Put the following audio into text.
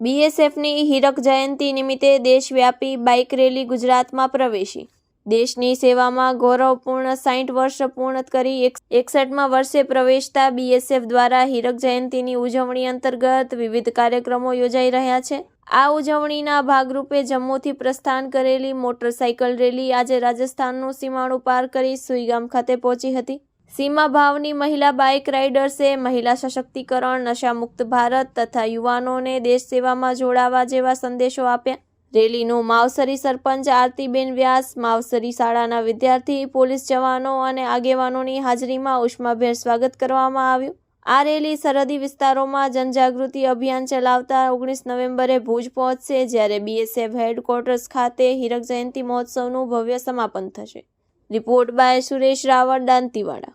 બીએસએફની હીરક જયંતિ નિમિત્તે દેશવ્યાપી bike rally ગુજરાતમાં પ્રવેશી. દેશની સેવામાં ગૌરવપૂર્ણ સાઠ વર્ષ પૂર્ણ કરી એક એકસઠમાં વર્ષે પ્રવેશતા બીએસએફ દ્વારા હીરક જયંતિની ઉજવણી અંતર્ગત વિવિધ કાર્યક્રમો યોજાઈ રહ્યા છે. આ ઉજવણીના ભાગરૂપે જમ્મુથી પ્રસ્થાન કરેલી મોટરસાઇકલ રેલી આજે રાજસ્થાનનું સીમાડું પાર કરી સુઈગામ ખાતે પહોંચી હતી. સીમા ભાવની મહિલા બાઇક રાઇડર્સે મહિલા સશક્તિકરણ, નશામુક્ત ભારત તથા યુવાનોને દેશ સેવામાં જોડાવા જેવા સંદેશો આપ્યા. રેલીનું માવસરી સરપંચ આરતીબેન વ્યાસ, માવસરી શાળાના વિદ્યાર્થી, પોલીસ જવાનો અને આગેવાનોની હાજરીમાં ઉષ્માભેર સ્વાગત કરવામાં આવ્યું. આ રેલી સરહદી વિસ્તારોમાં જનજાગૃતિ અભિયાન ચલાવતા ઓગણીસ નવેમ્બરે ભુજ પહોંચશે, જ્યારે બીએસએફ હેડક્વાર્ટર્સ ખાતે હીરક જયંતિ મહોત્સવનું ભવ્ય સમાપન થશે. Report by Suresh Raval, Dantiwada.